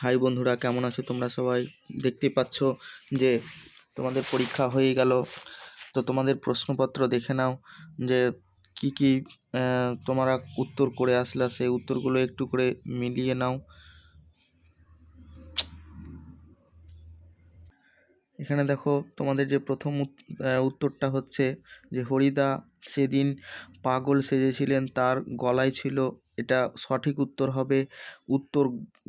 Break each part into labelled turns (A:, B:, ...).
A: High বন্ধুরা, কেমন আছো তোমরা সবাই? দেখতে পাচ্ছ যে তোমাদের পরীক্ষা হয়ে গেল। তো তোমাদের প্রশ্নপত্র দেখে নাও যে কি কি তোমরা উত্তর করে আসলা। সেই উত্তরগুলো একটু করে মিলিয়ে নাও। এখানে দেখো তোমাদের যে প্রথম উত- উত্তরটা হচ্ছে যে হরিদা সেদিন পাগল সেজেছিলেন, তার গলায় ছিল, এটা সঠিক উত্তর হবে উত্তর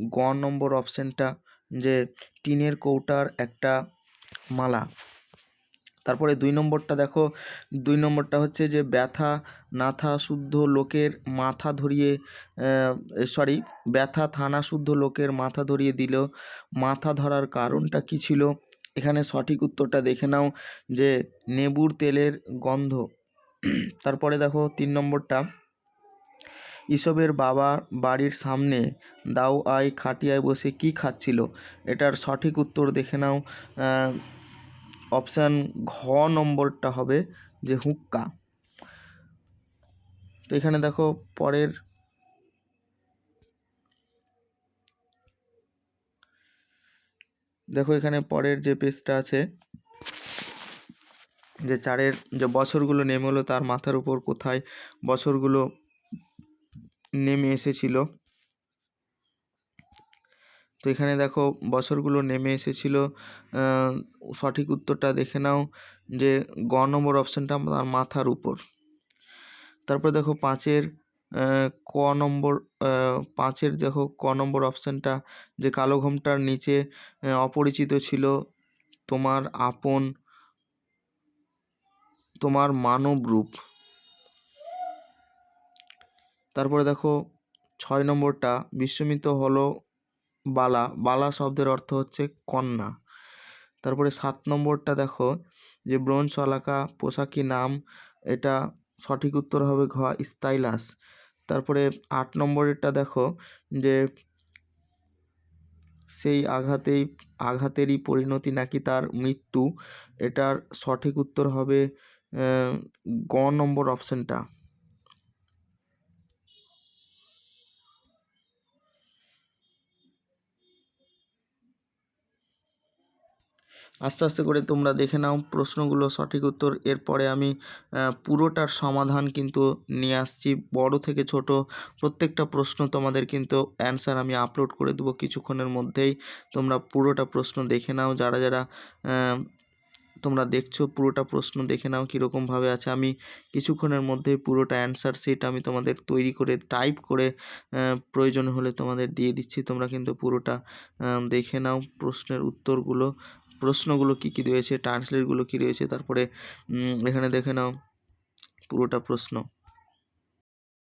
A: গ নম্বর অপশানটা, যে টিনের কৌটার একটা মালা। তারপরে দুই নম্বরটা দেখো, দুই নম্বরটা হচ্ছে যে ব্যথা নাথা শুদ্ধ লোকের মাথা ধরিয়ে সরি ব্যথা থানা শুদ্ধ লোকের মাথা ধরিয়ে দিল, মাথা ধরার কারণটা কি ছিল? এখানে সঠিক উত্তরটা দেখে নাও যে নেবুর তেলের গন্ধ। তারপরে দেখো তিন নম্বরটা। ইসবের বাবা বাড়ির সামনে দাও আয় খাটিয়ায় বসে কি খাচ্ছিল? এটার সঠিক উত্তর দেখে নাও। অপশান ঘ নম্বরটা হবে যে হুক্কা। তো এখানে দেখো পরের দেখো এখানে পরের যে পেজটা আছে, যে চারের যে বছরগুলো নেমে হলো তার মাথার উপর কোথায় বছরগুলো নেমে এসেছিল? তো এখানে দেখো বছরগুলো নেমে এসেছিল সঠিক উত্তরটা দেখে নাও, যে গ নম্বর অপশানটা তার মাথার উপর। তারপর দেখো পাঁচের ক নম্বর পাঁচের দেখো ক নম্বর অপশানটা, যে কালো ঘোমটার নিচে অপরিচিত ছিল, তোমার আপন, তোমার মানব রূপ। তারপরে দেখো, ছয় নম্বরটা, বিস্মিত হলো বালা বালা শব্দের অর্থ হচ্ছে কন্যা। তারপরে সাত নম্বরটা দেখো, যে ব্রোঞ্জ শলাকা পোশাকি নাম, এটা সঠিক উত্তর হবে ঘ, স্টাইলাস। তারপরে আট নম্বরেরটা দেখো যে সেই আঘাতেই, আঘাতেরই পরিণতি নাকি তার মৃত্যু, এটার সঠিক উত্তর হবে গ নম্বর অপশানটা আস্তে আস্তে করে তোমরা দেখে নাও প্রশ্নগুলো সঠিক উত্তর। এরপরে আমি পুরোটার সমাধান কিন্তু নিয়ে আসছি। বড় থেকে ছোট প্রত্যেকটা প্রশ্ন তোমাদের কিন্তু অ্যান্সার আমি আপলোড করে দেবো কিছুক্ষণের মধ্যেই। তোমরা পুরোটা প্রশ্ন দেখে নাও। যারা যারা তোমরা দেখছ পুরোটা প্রশ্ন দেখে নাও কীরকমভাবে আছে। আমি কিছুক্ষণের মধ্যেই পুরোটা অ্যান্সার শিট আমি তোমাদের তৈরি করে টাইপ করে প্রয়োজন হলে তোমাদের দিয়ে দিচ্ছি। তোমরা কিন্তু পুরোটা দেখে নাও প্রশ্নের উত্তরগুলো। প্রশ্নগুলো কী কী রয়েছে ট্রান্সলেটগুলো কী রয়েছে তারপরে এখানে দেখে নাও পুরোটা প্রশ্ন।